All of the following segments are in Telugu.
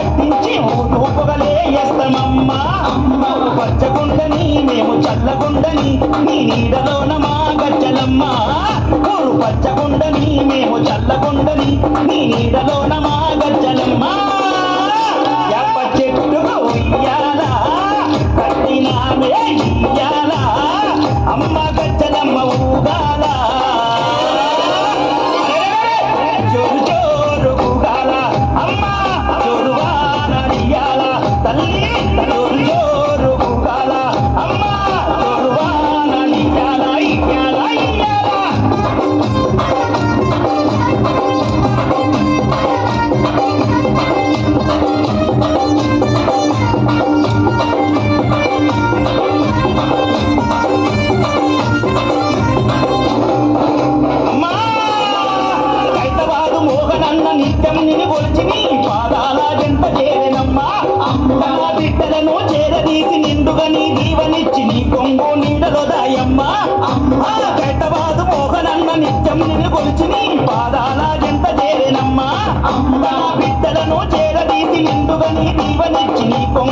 పట్టించి ఓటు పొగలేయేస్తామమ్మా అమ్మవు మేము చల్లగుండని నీ నీడలోన మా గజ్జలమ్మా. కోరు పచ్చగుండని మేము చల్లకుండని నీ నీడలోన మా గజ్జ జీవనిచ్చి నీ కొంగు నీడలో దాయమ్మ. అమ్మ పెట్టవాదు మోహనన్న నిత్యం నిన్ను కొలిచి నీ పాదాల జంట చేరేనమ్మా. అమ్మా బిడ్డలను చేరదీసి నిండుగా నీ జీవనిచ్చి నీ కొంగు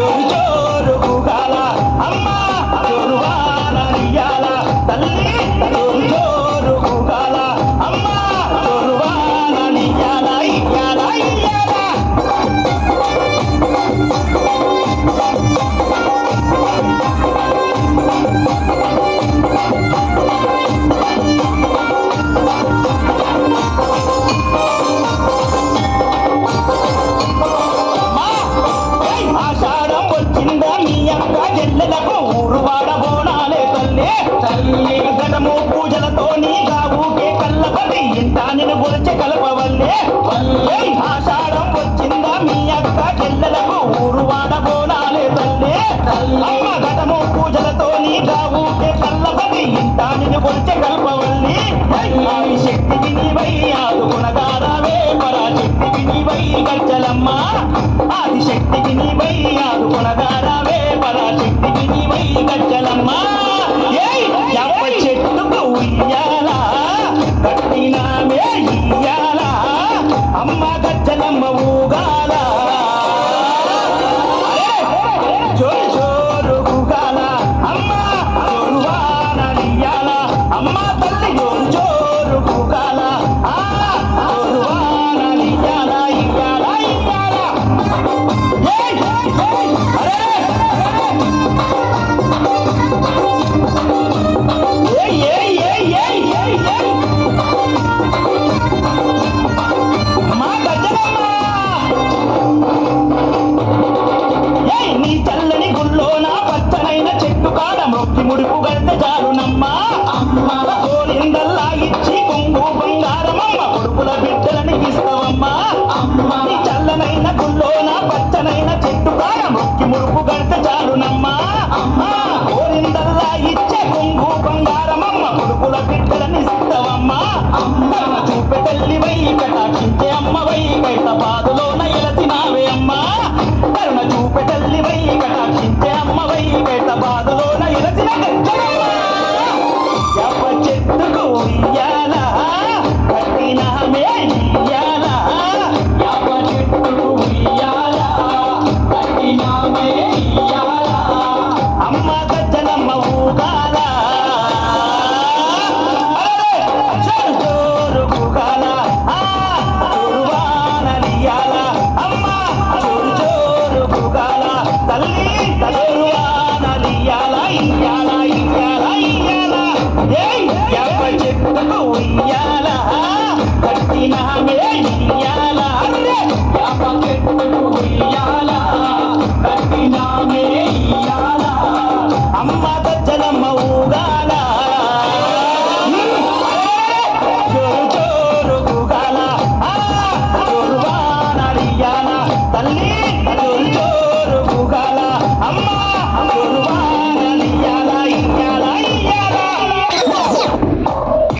Joey. వచ్చిందే ఆషాఢం వచ్చిందా మీ అక్క చెల్లెలకు? ఊరు వాడ తల్లే. అమ్మ ఘటము పూజలతో నీ కావుకే కళ్ళబడి ఇంత నిన్ను కొలిచే కల్పవల్లి. అమ్మాయి శక్తికి నీవై ఆదుకునగారావే పరా శక్తికి నీవై గజ్జలమ్మ. ఆది శక్తికి నీవై బిడ్డలనిస్తావమ్మా అమ్మ చూపె తల్లివై కటాక్షించే అమ్మవై బయట పాదులోన ఎలసినావే అమ్మా. కరుణ చూపె తల్లివై కటాక్షించే అమ్మవై బయట చెట్టుకు ఉయ్యాల కట్టిన ఇయ్యాల